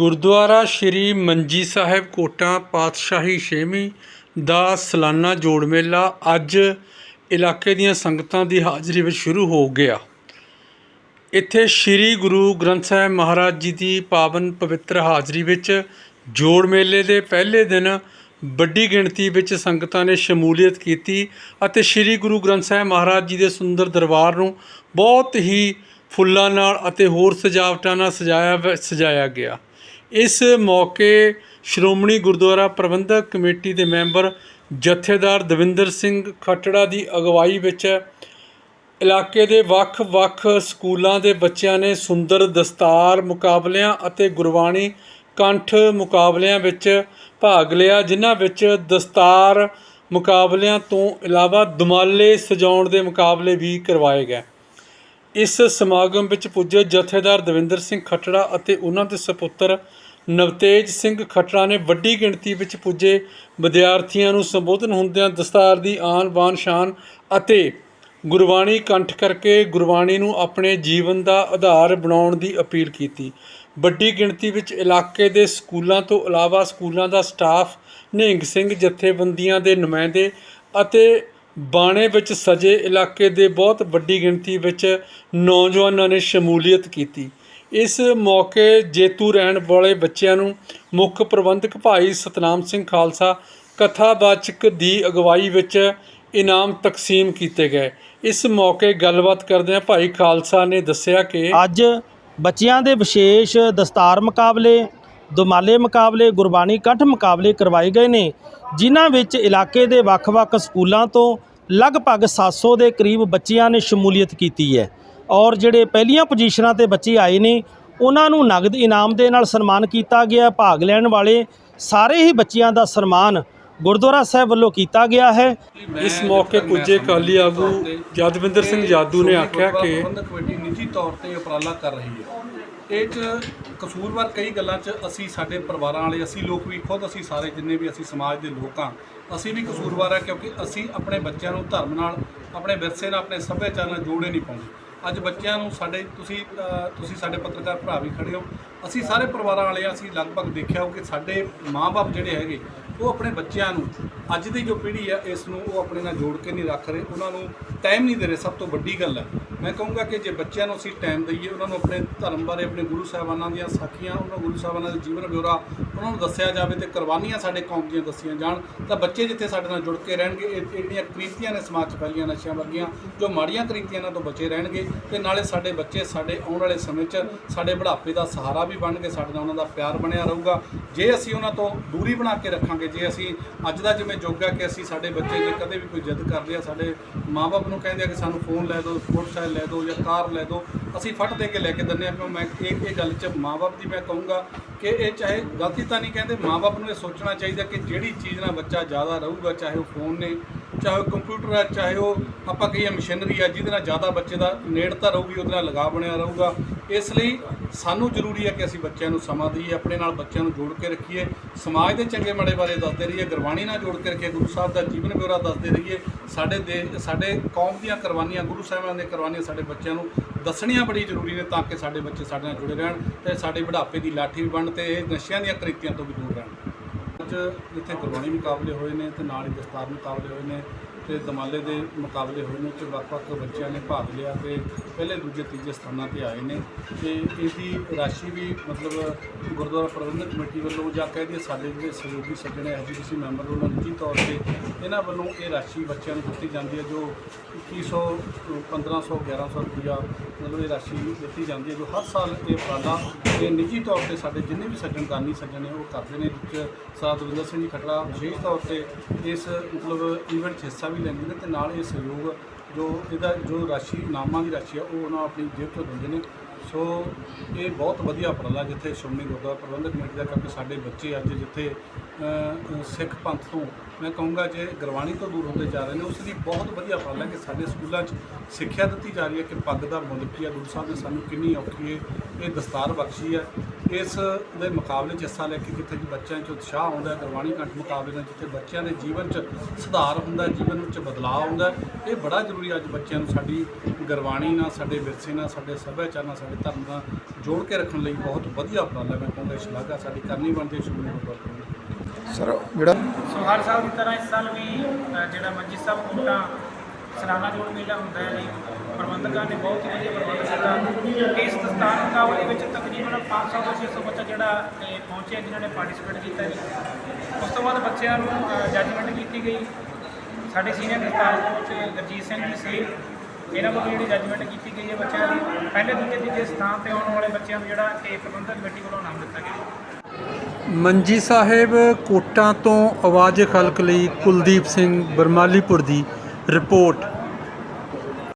ਗੁਰਦੁਆਰਾ ਸ਼੍ਰੀ ਮੰਜੀ ਸਾਹਿਬ ਕੋਟਾਂ ਪਾਤਸ਼ਾਹੀ ਛੇਵੀਂ ਦਾ ਸਲਾਨਾ ਜੋੜ ਮੇਲਾ ਅੱਜ ਇਲਾਕੇ ਦੀਆਂ ਸੰਗਤਾਂ ਦੀ ਹਾਜ਼ਰੀ ਵਿੱਚ ਸ਼ੁਰੂ ਹੋ ਗਿਆ। ਇੱਥੇ ਸ਼੍ਰੀ ਗੁਰੂ ਗ੍ਰੰਥ ਸਾਹਿਬ ਮਹਾਰਾਜ ਜੀ ਦੀ ਪਾਵਨ ਪਵਿੱਤਰ ਹਾਜ਼ਰੀ ਵਿੱਚ ਜੋੜ ਮੇਲੇ ਦੇ ਪਹਿਲੇ ਦਿਨ ਵੱਡੀ ਗਿਣਤੀ ਵਿੱਚ ਸੰਗਤਾਂ ਨੇ ਸ਼ਮੂਲੀਅਤ ਕੀਤੀ ਅਤੇ ਸ਼੍ਰੀ ਗੁਰੂ ਗ੍ਰੰਥ ਸਾਹਿਬ ਮਹਾਰਾਜ ਜੀ ਦੇ ਸੁੰਦਰ ਦਰਬਾਰ ਨੂੰ ਬਹੁਤ ਹੀ ਫੁੱਲਾਂ ਨਾਲ ਅਤੇ ਹੋਰ ਸਜਾਵਟਾਂ ਨਾਲ ਸਜਾਇਆ ਵ- ਸਜਾਇਆ ਗਿਆ। ਇਸ ਮੌਕੇ ਸ਼੍ਰੋਮਣੀ ਗੁਰਦੁਆਰਾ ਪ੍ਰਬੰਧਕ ਕਮੇਟੀ ਦੇ ਮੈਂਬਰ ਜਥੇਦਾਰ ਦਵਿੰਦਰ ਸਿੰਘ ਖੱਟੜਾ ਦੀ ਅਗਵਾਈ ਵਿੱਚ ਇਲਾਕੇ ਦੇ ਵੱਖ-ਵੱਖ ਸਕੂਲਾਂ ਦੇ ਬੱਚਿਆਂ ਨੇ ਸੁੰਦਰ ਦਸਤਾਰ ਮੁਕਾਬਲਿਆਂ ਅਤੇ ਗੁਰਬਾਣੀ ਕੰਠ ਮੁਕਾਬਲਿਆਂ ਵਿੱਚ ਭਾਗ ਲਿਆ, ਜਿਨ੍ਹਾਂ ਵਿੱਚ ਦਸਤਾਰ ਮੁਕਾਬਲਿਆਂ ਤੋਂ ਇਲਾਵਾ ਦੁਮਾਲੇ ਸਜਾਉਣ ਦੇ ਮੁਕਾਬਲੇ ਵੀ ਕਰਵਾਏ ਗਏ। ਇਸ ਸਮਾਗਮ ਵਿੱਚ ਪੁੱਜੇ ਜਥੇਦਾਰ ਦਵਿੰਦਰ ਸਿੰਘ ਖੱਟੜਾ ਅਤੇ ਉਹਨਾਂ ਦੇ ਸੁਪੁੱਤਰ ਨਵਤੇਜ ਸਿੰਘ ਖੱਟੜਾ ਨੇ ਵੱਡੀ ਗਿਣਤੀ ਵਿੱਚ ਪੁੱਜੇ। ਵਿਦਿਆਰਥੀਆਂ ਨੂੰ ਸੰਬੋਧਨ ਹੁੰਦਿਆਂ ਦਸਤਾਰ ਦੀ ਆਨ ਬਾਨ ਸ਼ਾਨ ਅਤੇ ਗੁਰਬਾਣੀ ਕੰਠ ਕਰਕੇ ਗੁਰਬਾਣੀ ਨੂੰ ਆਪਣੇ ਜੀਵਨ ਦਾ ਆਧਾਰ ਬਣਾਉਣ ਦੀ ਅਪੀਲ ਕੀਤੀ। ਵੱਡੀ ਗਿਣਤੀ ਵਿੱਚ ਇਲਾਕੇ ਦੇ ਸਕੂਲਾਂ ਤੋਂ ਇਲਾਵਾ ਸਕੂਲਾਂ ਦਾ ਸਟਾਫ, ਨਿਹੰਗ ਸਿੰਘ ਜਥੇਬੰਦੀਆਂ ਦੇ ਨੁਮਾਇੰਦੇ ਅਤੇ ਬਾਣੇ ਵਿੱਚ ਸਜੇ ਇਲਾਕੇ ਦੇ ਬਹੁਤ ਵੱਡੀ ਗਿਣਤੀ ਵਿੱਚ ਨੌਜਵਾਨਾਂ ਨੇ ਸ਼ਮੂਲੀਅਤ ਕੀਤੀ। ਇਸ ਮੌਕੇ ਜੇਤੂ ਰਹਿਣ ਵਾਲੇ ਬੱਚਿਆਂ ਨੂੰ ਮੁੱਖ ਪ੍ਰਬੰਧਕ ਭਾਈ ਸਤਨਾਮ ਸਿੰਘ ਖਾਲਸਾ ਕਥਾਵਾਚਕ ਦੀ ਅਗਵਾਈ ਵਿੱਚ ਇਨਾਮ ਤਕਸੀਮ ਕੀਤੇ ਗਏ। ਇਸ ਮੌਕੇ ਗੱਲਬਾਤ ਕਰਦਿਆਂ ਭਾਈ ਖਾਲਸਾ ਨੇ ਦੱਸਿਆ ਕਿ ਅੱਜ ਬੱਚਿਆਂ ਦੇ ਵਿਸ਼ੇਸ਼ ਦਸਤਾਰ ਮੁਕਾਬਲੇ, ਦੁਮਾਲੇ ਮੁਕਾਬਲੇ, ਗੁਰਬਾਣੀ ਕੰਠ ਮੁਕਾਬਲੇ ਕਰਵਾਏ ਗਏ ਨੇ, ਜਿਨ੍ਹਾਂ ਵਿੱਚ ਇਲਾਕੇ ਦੇ ਵੱਖ-ਵੱਖ ਸਕੂਲਾਂ ਤੋਂ ਲਗਭਗ 700 ਦੇ ਕਰੀਬ ਬੱਚਿਆਂ ਨੇ ਸ਼ਮੂਲੀਅਤ ਕੀਤੀ ਹੈ। ਔਰ ਜਿਹੜੇ ਪਹਿਲੀਆਂ ਪੋਜੀਸ਼ਨਾਂ ਤੇ ਬੱਚੇ ਆਏ ਨੇ ਉਹਨਾਂ ਨੂੰ ਨਗਦ ਇਨਾਮ ਦੇ ਨਾਲ ਸਨਮਾਨ ਕੀਤਾ ਗਿਆ। ਭਾਗ ਲੈਣ ਵਾਲੇ ਸਾਰੇ ਹੀ ਬੱਚਿਆਂ ਦਾ ਸਨਮਾਨ ਗੁਰਦੁਆਰਾ ਸਾਹਿਬ ਵੱਲੋਂ ਕੀਤਾ ਗਿਆ ਹੈ। ਇਸ ਮੌਕੇ ਪੁੱਜੇ ਕਾਲੀ ਆਗੂ ਯਾਦਵਿੰਦਰ ਸਿੰਘ ਜਾਦੂ ਨੇ ਆਖਿਆ ਕਿ ਪ੍ਰਬੰਧਕ ਕਮੇਟੀ ਨਿੱਜੀ ਤੌਰ ਤੇ ਉਪਰਾਲਾ ਕਰ ਰਹੀ ਹੈ। ਇਹ ਚ ਕਸੂਰਵਾਰ ਕਈ ਗੱਲਾਂ ਚ ਅਸੀਂ ਸਾਡੇ ਪਰਿਵਾਰਾਂ ਵਾਲੇ ਅਸੀਂ ਲੋਕ ਵੀ ਖੁਦ ਅਸੀਂ ਸਾਰੇ ਜਿੰਨੇ ਵੀ ਅਸੀਂ ਸਮਾਜ ਦੇ ਲੋਕ ਹਾਂ ਅਸੀਂ ਵੀ ਕਸੂਰਵਾਰ ਆ ਕਿਉਂਕਿ ਅਸੀਂ ਆਪਣੇ ਬੱਚਿਆਂ ਨੂੰ ਧਰਮ ਨਾਲ ਆਪਣੇ ਵਿਰਸੇ ਨਾਲ ਆਪਣੇ ਸੱਭਿਆਚਾਰ ਨਾਲ ਜੋੜੇ ਨਹੀਂ ਪਾਉਂਦੇ। ਅੱਜ ਬੱਚਿਆਂ ਨੂੰ ਸਾਡੇ ਤੁਸੀਂ ਤੁਸੀਂ ਸਾਡੇ ਪੱਤਰਕਾਰ ਭਰਾ ਵੀ ਖੜੇ ਹੋ। ਅਸੀਂ ਸਾਰੇ ਪਰਿਵਾਰਾਂ ਵਾਲੇ ਹਾਂ, ਅਸੀਂ ਲਗਭਗ ਦੇਖਿਆ ਹੋ ਕਿ ਸਾਡੇ ਮਾਪੇ ਜਿਹੜੇ ਹੈਗੇ ਉਹ ਆਪਣੇ ਬੱਚਿਆਂ ਨੂੰ ਅੱਜ ਦੀ ਜੋ ਪੀੜ੍ਹੀ ਆ ਇਸ ਨੂੰ ਉਹ ਆਪਣੇ ਨਾਲ ਜੋੜ ਕੇ ਨਹੀਂ ਰੱਖ ਰਹੇ। ਉਹਨਾਂ ਨੂੰ ਟਾਈਮ ਨਹੀਂ ਦੇ ਰਹੇ ਸਭ ਤੋਂ ਵੱਡੀ ਗੱਲ ਹੈ ਮੈਂ ਕਹੂੰਗਾ ਕਿ ਜੇ ਬੱਚਿਆਂ ਨੂੰ ਅਸੀਂ ਟਾਈਮ ਦਈਏ ਉਹਨਾਂ ਨੂੰ ਆਪਣੇ ਧਰਮ ਬਾਰੇ ਆਪਣੇ ਗੁਰੂ ਸਾਹਿਬਾਨਾਂ ਦੀਆਂ ਸਾਖੀਆਂ ਉਹਨਾਂ ਗੁਰੂ ਸਾਹਿਬਾਨਾਂ ਦੇ ਜੀਵਨ ਬਿਉਰਾ ਉਹਨਾਂ ਨੂੰ ਦੱਸਿਆ ਜਾਵੇ ਤੇ ਕੁਰਬਾਨੀਆਂ ਸਾਡੇ ਕੌਮ ਦੀਆਂ ਦੱਸੀਆਂ ਜਾਣ ਤਾਂ ਬੱਚੇ ਜਿੱਥੇ ਸਾਡੇ ਨਾਲ ਜੁੜ ਕੇ ਰਹਿਣਗੇ ਇਹ ਇਹ ਜਿਹੜੀਆਂ ਕ੍ਰੀਤੀਆਂ ਨੇ ਸਮਾਜ 'ਚ ਫੈਲੀਆਂ ਨਸ਼ਿਆਂ ਵਰਗੀਆਂ ਜੋ ਮਾੜੀਆਂ ਕ੍ਰੀਤੀਆਂ ਨਾਲ ਤੋਂ ਬਚੇ ਰਹਿਣਗੇ ਤੇ ਨਾਲੇ ਸਾਡੇ ਬੱਚੇ ਸਾਡੇ ਆਉਣ ਵਾਲੇ ਸਮੇਂ 'ਚ ਸਾਡੇ ਬੁਢਾਪੇ ਦਾ ਸਹਾਰਾ ਵੀ ਬਣਨਗੇ ਸਾਡੇ ਨਾਲ ਉਹਨਾਂ ਦਾ ਪਿਆਰ ਬਣਿਆ ਰਹੂਗਾ। ਜੇ ਅਸੀਂ ਉਹਨਾਂ ਤੋਂ ਦੂਰੀ ਬਣਾ ਕੇ ਰੱਖਾਂਗੇ, ਜੇ ਅਸੀਂ ਅੱਜ ਦਾ ਜਿਵੇਂ ਯੁੱਗ ਹੈ ਕਿ ਅਸੀਂ ਸਾਡੇ ਬੱਚੇ ਜੇ ਕਦੇ ਵੀ ਕੋਈ ਜਿੱਦ ਕਰਦੇ ਆ, ਸਾਡੇ ਮਾਪੇ ਨੂੰ ਕਹਿੰਦੇ ਆ ਕਿ ਸਾਨੂੰ ਫੋਨ ਲੈ ਦਿਓ ਮੋਟਰਸਾਈਕਲ ਲੈ ਦਿਓ ਜਾਂ ਕਾਰ ਲੈ ਦਿਓ, ਅਸੀਂ ਫਟ ਦੇ ਕੇ ਲੈ ਕੇ ਦਿੰਦੇ ਆ। ਕਿਉਂ ਮੈਂ ਇਹ ਇਹ ਗੱਲ 'ਚ ਮਾਪੇ ਦੀ ਮੈਂ ਕਹੂੰਗਾ ਕਿ ਇਹ ਚਾਹੇ ਗਲਤੀ ਤਾਂ ਨਹੀਂ ਕਹਿੰਦੇ ਮਾਪੇ ਨੂੰ ਇਹ ਸੋਚਣਾ ਚਾਹੀਦਾ ਕਿ ਜਿਹੜੀ ਚੀਜ਼ ਨਾਲ ਬੱਚਾ ਜ਼ਿਆਦਾ ਰਹੂਗਾ, ਚਾਹੇ ਉਹ ਫੋਨ ਨੇ ਚਾਹੇ ਉਹ ਕੰਪਿਊਟਰ ਹੈ, ਚਾਹੇ ਉਹ ਆਪਾਂ ਕਹੀਏ ਮਸ਼ੀਨਰੀ ਹੈ, ਜਿਹਦੇ ਨਾਲ ਜ਼ਿਆਦਾ ਬੱਚੇ ਦਾ ਨੇੜਤਾ ਰਹੂਗੀ, ਉਹਦੇ ਨਾਲ ਲਗਾਅ ਬਣਿਆ ਰਹੂਗਾ। ਇਸ ਲਈ ਸਾਨੂੰ ਜ਼ਰੂਰੀ ਹੈ ਕਿ ਅਸੀਂ ਬੱਚਿਆਂ ਨੂੰ ਸਮਾਂ ਦਈਏ, ਆਪਣੇ ਨਾਲ ਬੱਚਿਆਂ ਨੂੰ ਜੋੜ ਕੇ ਰੱਖੀਏ। ਸਮਾਜ ਦੇ ਚੰਗੇ ਮਾੜੇ ਬਾਰੇ ਦੱਸਦੇ ਰਹੀਏ, ਗੁਰਬਾਣੀ ਨਾਲ ਜੋੜ ਕੇ ਰੱਖੀਏ, ਗੁਰੂ ਸਾਹਿਬ ਦਾ ਜੀਵਨ ਬਿਉਰਾ ਦੱਸਦੇ ਰਹੀਏ। ਸਾਡੇ ਦੇਸ਼ ਸਾਡੇ ਕੌਮ ਦੀਆਂ ਕੁਰਬਾਨੀਆਂ, ਗੁਰੂ ਸਾਹਿਬਾਨ ਦੀਆਂ ਕੁਰਬਾਨੀਆਂ ਸਾਡੇ ਬੱਚਿਆਂ ਨੂੰ ਦੱਸਣੀਆਂ ਬੜੀ ਜ਼ਰੂਰੀ ਨੇ ਤਾਂ ਕਿ ਸਾਡੇ ਬੱਚੇ ਸਾਡੇ ਨਾਲ ਜੁੜੇ ਰਹਿਣ ਤੇ ਸਾਡੇ ਬੁਢਾਪੇ ਦੀ ਲਾਠੀ ਵੀ ਬਣ ਤੇ ਇਹ ਨਸ਼ਿਆਂ ਦੀਆਂ ਕ੍ਰਿਤੀਆਂ ਤੋਂ ਵੀ ਦੂਰ ਰਹਿਣ। ਅੱਜ ਜਿੱਥੇ ਗੁਰਬਾਣੀ ਮੁਕਾਬਲੇ ਹੋਏ ਨੇ ਤੇ ਨਾਲ ਹੀ ਦਸਤਾਰ ਮੁਕਾਬਲੇ ਹੋਏ ਨੇ। ਤੇ ਦਮਾਲੇ ਦੇ ਮੁਕਾਬਲੇ ਹੋਏ ਨੇ ਤੇ ਵੱਖ-ਵੱਖ ਬੱਚਿਆਂ ਨੇ ਭਾਗ ਲਿਆ ਤੇ ਪਹਿਲੇ, ਦੂਜੇ, ਤੀਜੇ ਸਥਾਨਾਂ ਤੇ ਆਏ ਨੇ ਤੇ ਇਹਦੀ ਰਾਸ਼ੀ ਵੀ ਮਤਲਬ ਗੁਰਦੁਆਰਾ ਪ੍ਰਬੰਧਕ ਕਮੇਟੀ ਵੱਲੋਂ ਜਾਂ ਕਹਿ ਦਈਏ ਸਾਡੇ ਜਿਹੜੇ ਸਹਿਯੋਗੀ ਸੱਜਣੇ ਐਜੂਕੇਸ਼ਨ ਮੈਂਬਰ ਵੱਲੋਂ ਨਿੱਜੀ ਤੌਰ ਤੇ ਇਹਨਾਂ ਵੱਲੋਂ ਇਹ ਰਾਸ਼ੀ ਬੱਚਿਆਂ ਨੂੰ ਦਿੱਤੀ ਜਾਂਦੀ ਹੈ, ਜੋ 2100 1500 1100 ਰੁਪਇਆ ਮਤਲਬ ਇਹ ਰਾਸ਼ੀ ਦਿੱਤੀ ਜਾਂਦੀ ਹੈ, ਜੋ ਹਰ ਸਾਲ ਇਹ ਉਪਰਾਲਾ ਇਹ ਨਿੱਜੀ ਤੌਰ ਤੇ ਸਾਡੇ ਜਿੰਨੇ ਵੀ ਸੱਜਣ, ਦਾਨੀ ਸੱਜਣ ਨੇ ਉਹ ਕਰਦੇ ਨੇ, ਵਿੱਚ ਸਰਦਾਰ ਦਵਿੰਦਰ ਸਿੰਘ ਜੀ ਖਟੜਾ ਵਿਸ਼ੇਸ਼ ਤੌਰ ਤੇ ਇਸ ਮਤਲਬ ਈਵੈਂਟ 'ਚ ਹਿੱਸਾ ਵੀ ਲੈਂਦੇ ਨੇ ਤੇ ਨਾਲ ਇਹ ਸਹਿਯੋਗ ਜੋ ਇਹਦਾ ਜੋ ਰਾਸ਼ੀ ਨਾਮਾਂ ਦੀ ਰਾਸ਼ੀ ਆ, ਉਹ ਉਹਨਾਂ ਆਪਣੀ ਜੇਬ ਤੋਂ ਦਿੰਦੇ ਨੇ। ਸੋ ਇਹ ਬਹੁਤ ਵਧੀਆ ਉਪਰਾਲਾ ਜਿੱਥੇ ਸ਼੍ਰੋਮਣੀ ਗੁਰਦੁਆਰਾ ਪ੍ਰਬੰਧਕ ਕਮੇਟੀ ਦਾ ਕਰਕੇ ਸਾਡੇ ਬੱਚੇ ਅੱਜ ਜਿੱਥੇ ਸਿੱਖ ਪੰਥ ਤੋਂ ਮੈਂ ਕਹੂੰਗਾ ਜੇ ਗੁਰਬਾਣੀ ਤੋਂ ਦੂਰ ਹੁੰਦੇ ਜਾ ਰਹੇ ਨੇ, ਉਸ ਲਈ ਬਹੁਤ ਵਧੀਆ ਉਪਰਾਲਾ ਹੈ ਕਿ ਸਾਡੇ ਸਕੂਲਾਂ 'ਚ ਸਿੱਖਿਆ ਦਿੱਤੀ ਜਾ ਰਹੀ ਹੈ ਕਿ ਪੱਗ ਦਾ ਮੁੱਲ ਕੀ ਹੈ। ਗੁਰੂ ਸਾਹਿਬ ਨੇ ਸਾਨੂੰ ਕਿੰਨੀ ਔਖੀ ਹੈ, ਇਹ ਦਸਤਾਰ ਬਖਸ਼ੀ ਹੈ। ਇਸ ਦੇ ਮੁਕਾਬਲੇ 'ਚ ਹਿੱਸਾ ਲੈ ਕੇ ਕਿਤੇ ਬੱਚਿਆਂ 'ਚ ਉਤਸ਼ਾਹ ਆਉਂਦਾ ਹੈ, ਗੁਰਬਾਣੀ ਕੰਠ ਮੁਕਾਬਲੇ ਨਾਲ ਜਿੱਥੇ ਬੱਚਿਆਂ ਦੇ ਜੀਵਨ 'ਚ ਸੁਧਾਰ ਹੁੰਦਾ ਜੀਵਨ ਵਿੱਚ ਬਦਲਾਅ ਆਉਂਦਾ ਇਹ ਬੜਾ ਜ਼ਰੂਰੀ ਅੱਜ ਬੱਚਿਆਂ ਨੂੰ ਸਾਡੀ ਗੁਰਬਾਣੀ ਨਾਲ, ਸਾਡੇ ਵਿਰਸੇ ਨਾਲ, ਸਾਡੇ ਸੱਭਿਆਚਾਰ ਨਾਲ, ਸਾਡੇ ਧਰਮ ਨਾਲ ਜੋੜ ਕੇ ਰੱਖਣ ਲਈ ਬਹੁਤ ਵਧੀਆ ਉਪਰਾਲਾ ਮੈਂ ਕਹੂੰਗਾ। ਇਹ ਸ਼ਲਾਘਾ ਸਾਡੀ ਕਰਨੀ ਬਣਦੀ ਹੈ। ਸ਼ੁਰੂ ਤੋਂ ਸਰ ਜਿਹੜਾ ਸੋ ਹਰ ਸਾਲ ਦੀ ਤਰ੍ਹਾਂ ਇਸ ਸਾਲ ਵੀ ਅ, ਜਿਹੜਾ ਮੰਜੀ ਸਾਹਿਬ ਕੋਟਾ ਸਲਾਨਾ ਜੋੜ ਮੇਲਾ ਹੁੰਦਾ ਹੈ ਜੀ ਪ੍ਰਬੰਧਕਾਂ ਨੇ ਬਹੁਤ ਹੀ ਵਧੀਆ ਪ੍ਰਬੰਧ ਕੀਤਾ। ਇਸ ਦਸਤਾਰ ਮੁਕਾਬਲੇ ਵਿੱਚ ਤਕਰੀਬਨ 500 ਤੋਂ 600 ਬੱਚਾ ਜਿਹੜਾ ਇਹ ਪਹੁੰਚਿਆ ਜਿਨ੍ਹਾਂ ਨੇ ਪਾਰਟਿਸਿਪੇਟ ਕੀਤਾ ਜੀ। ਉਸ ਤੋਂ ਬਾਅਦ ਬੱਚਿਆਂ ਨੂੰ ਜੱਜਮੈਂਟ ਕੀਤੀ ਗਈ। ਸਾਡੇ ਸੀਨੀਅਰ ਦਸਤਾਰ ਕੋਚ ਗੁਰਜੀਤ ਸਿੰਘ ਜੀ ਸੀ। ਇਹਨਾਂ ਵੱਲੋਂ ਜਿਹੜੀ ਜੱਜਮੈਂਟ ਕੀਤੀ ਗਈ ਹੈ ਬੱਚਿਆਂ ਦੀ। ਪਹਿਲੇ ਦੂਜੇ ਤੀਜੇ ਸਥਾਨ ਤੇ ਆਉਣ ਵਾਲੇ ਬੱਚਿਆਂ ਨੂੰ ਜਿਹੜਾ ਇਹ ਪ੍ਰਬੰਧਕ ਕਮੇਟੀ ਵੱਲੋਂ ਨਾਮ ਦਿੱਤਾ ਗਿਆ ਮੰਜੀ ਸਾਹਿਬ ਕੋਟਾਂ ਤੋਂ ਆਵਾਜ਼ ਖਲਕ ਲਈ ਕੁਲਦੀਪ ਸਿੰਘ ਬਰਮਾਲੀਪੁਰ ਦੀ ਰਿਪੋਰਟ।